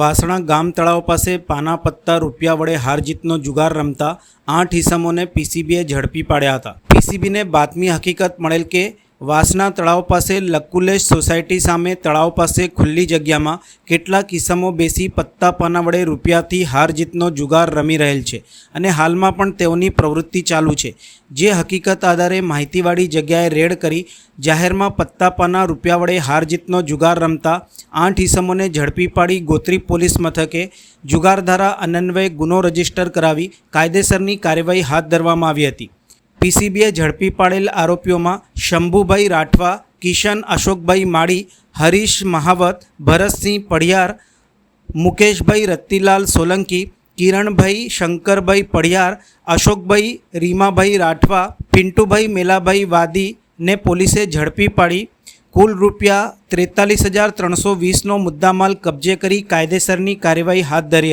વાસણા ગામ તળાવ પાસે પાના પત્તા રૂપિયા વડે હાર જીતનો જુગાર રમતા આઠ ઇસમોને પીસીબીએ ઝડપી પાડ્યા હતા. પીસીબીને બાતમી હકીકત મળેલ કે વાસણા તળાવ પાસે લકુલેશ સોસાયટી સામે તળાવ પાસે ખુલ્લી જગ્યામાં કેટલાક ઈસમો બેસી પત્તા પાના વડે રૂપિયાથી હાર જીતનો જુગાર રમી રહેલ છે અને હાલમાં પણ તેઓની પ્રવૃત્તિ ચાલુ છે. જે હકીકત આધારે માહિતીવાળી જગ્યાએ રેડ કરી જાહેરમાં પત્તા પાના રૂપિયા વડે હાર જીતનો જુગાર રમતા આઠ ઈસમોને ઝડપી પાડી ગોત્રી પોલીસ મથકે જુગારધારા અનન્વયે ગુનો રજિસ્ટર કરાવી કાયદેસરની કાર્યવાહી હાથ ધરવામાં આવી હતી. પીસીબીએ ઝડપી પાડેલ આરોપીઓમાં શંભુભાઈ રાઠવા, કિશન અશોકભાઈ માળી, હરીશ મહાવત, ભરતસિંહ પઢિયાર મુકેશભાઈ રત્તીલાલ સોલંકી, કિરણભાઈ શંકરભાઈ પઢિયાર અશોકભાઈ રીમાભાઈ રાઠવા, પિન્ટુભાઈ મેલાભાઈ વાદી ને પોલીસે ઝડપી પાડી. કુલ રૂપિયા ત્રેતાલીસ હજાર ત્રણસો વીસનો મુદ્દામાલ કબજે કરી કાયદેસરની કાર્યવાહી હાથ ધરી હતી.